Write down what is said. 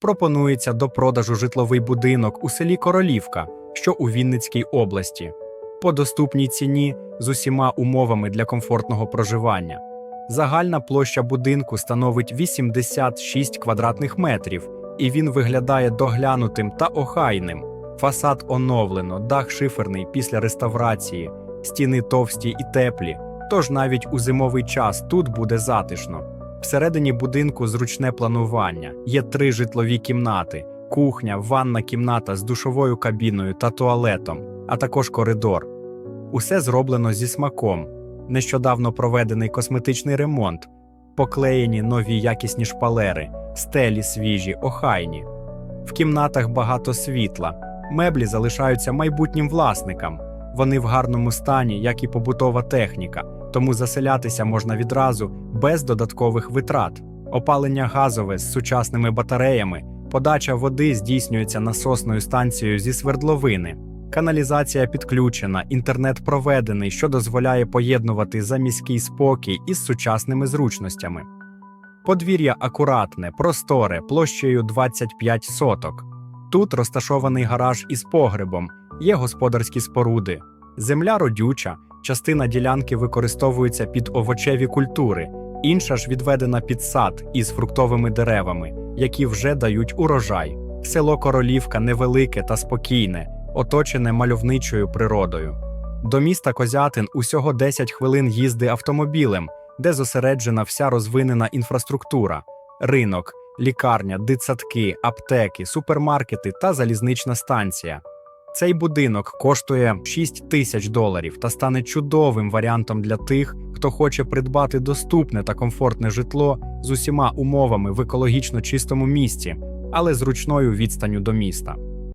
пропонується до продажу житловий будинок у селі Королівка, що у Вінницькій області, по доступній ціні з усіма умовами для комфортного проживання. Загальна площа будинку становить 86 квадратних метрів, і він виглядає доглянутим та охайним. Фасад оновлено, дах шиферний після реставрації, стіни товсті і теплі. Тож навіть у зимовий час тут буде затишно. Всередині будинку зручне планування. Є три житлові кімнати: кухня, ванна кімната з душовою кабіною та туалетом, а також коридор. Усе зроблено зі смаком. Нещодавно проведений косметичний ремонт, поклеєні нові якісні шпалери, стелі свіжі, охайні. В кімнатах багато світла. Меблі залишаються майбутнім власникам. Вони в гарному стані, як і побутова техніка, тому заселятися можна відразу без додаткових витрат. Опалення газове з сучасними батареями, подача води здійснюється насосною станцією зі свердловини. Каналізація підключена, інтернет проведений, що дозволяє поєднувати заміський спокій із сучасними зручностями. Подвір'я акуратне, просторе, площею 25 соток. Тут розташований гараж із погребом, є господарські споруди. Земля родюча, частина ділянки використовується під овочеві культури, інша ж відведена під сад із фруктовими деревами, які вже дають урожай. Село Королівка невелике та спокійне, оточене мальовничою природою. До міста Козятин усього 10 хвилин їзди автомобілем, де зосереджена вся розвинена інфраструктура: ринок, лікарня, дитсадки, аптеки, супермаркети та залізнична станція. Цей будинок коштує 6 тисяч доларів та стане чудовим варіантом для тих, хто хоче придбати доступне та комфортне житло з усіма умовами в екологічно чистому місці, але зручною відстанню до міста.